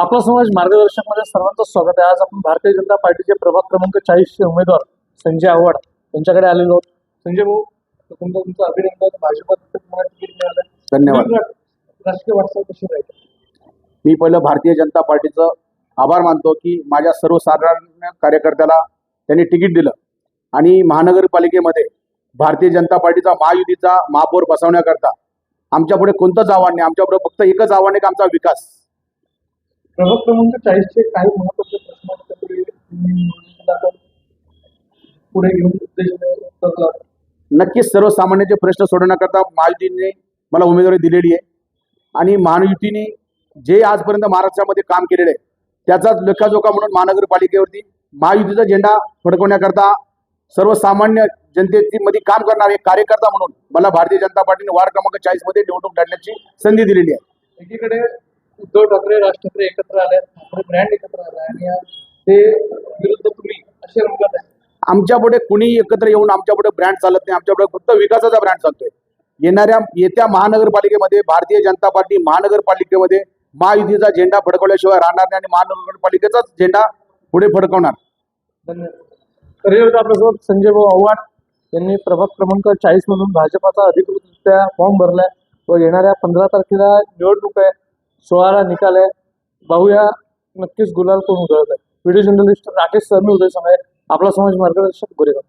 आपला समाज मार्गदर्शकमध्ये सर्वांचं स्वागत आहे. आज आपण भारतीय जनता पार्टीचे प्रभाग क्रमांक चाळीसचे उमेदवार संजय आव्हाड यांच्याकडे आलेलो आहोत. संजय भाऊ तुमचं तुमचं अभिनंदन. भाजपात तुम्हाला तिकीट मिळालं. धन्यवाद. राजकीय वाटचाल कशी राहील? मी पहिलं भारतीय जनता पार्टीचं आभार मानतो की माझ्या सर्वसाधारण कार्यकर्त्याला त्यांनी तिकीट दिलं. आणि महानगरपालिकेमध्ये भारतीय जनता पार्टीचा महायुतीचा महापौर बसवण्याकरता आमच्यापुढे कोणतंच आव्हान नाही? आमच्यापुढे फक्त एकच आव्हान आहे की आमचा विकास. प्रभाग क्रमांक चाळीसचे काही महत्त्वाचे प्रश्न पुढे घेऊन उत्तर. नक्कीच सर्वसामान्यांचे प्रश्न सोडवण्याकरता महायुतीने मला उमेदवारी दिलेली आहे आणि महायुतीने जे आजपर्यंत महाराष्ट्रामध्ये काम केलेलं आहे त्याचाच लेखाजोखा म्हणून महानगरपालिकेवरती महायुतीचा झेंडा फडकवण्याकरता सर्वसामान्य जनतेची मध्ये काम करणारे एक कार्यकर्ता म्हणून मला भारतीय जनता पार्टीने वार्ड क्रमांक चाळीसमध्ये निवडणूक लढण्याची संधी दिलेली आहे एकीकडे उद्धव ठाकरे राज ठाकरे एकत्र आले ब्रँड एकत्र आला आणि ते विरुद्ध तुम्ही असे रंगात आहे. आमच्यापुढे कुणी एकत्र येऊन आमच्यापुढे ब्रँड चालत नाही. आमच्यापुढे फक्त विकासाचा ब्रँड चालतोय. येणाऱ्या येत्या महानगरपालिकेमध्ये भारतीय जनता पार्टी महानगरपालिकेमध्ये महायुतीचा झेंडा फडकवल्याशिवाय राहणार नाही आणि महानगरपालिकेचाच झेंडा पुढे फडकवणार. धन्यवाद. आपल्यासोबत संजय भाऊ आव्हाड यांनी प्रभाग क्रमांक चाळीस मधून भाजपाचा अधिकृतरित्या फॉर्म भरलाय व येणाऱ्या पंधरा तारखेला निवडणूक आहे. सोळाला निकाल आहे. पाहूया नक्कीच गुलाल कोण उधळत आहे. व्हिडिओ जर्नलिस्ट राकेश सरनी उदय समय आपला समाज मार्गदर्शक गोरेगाव.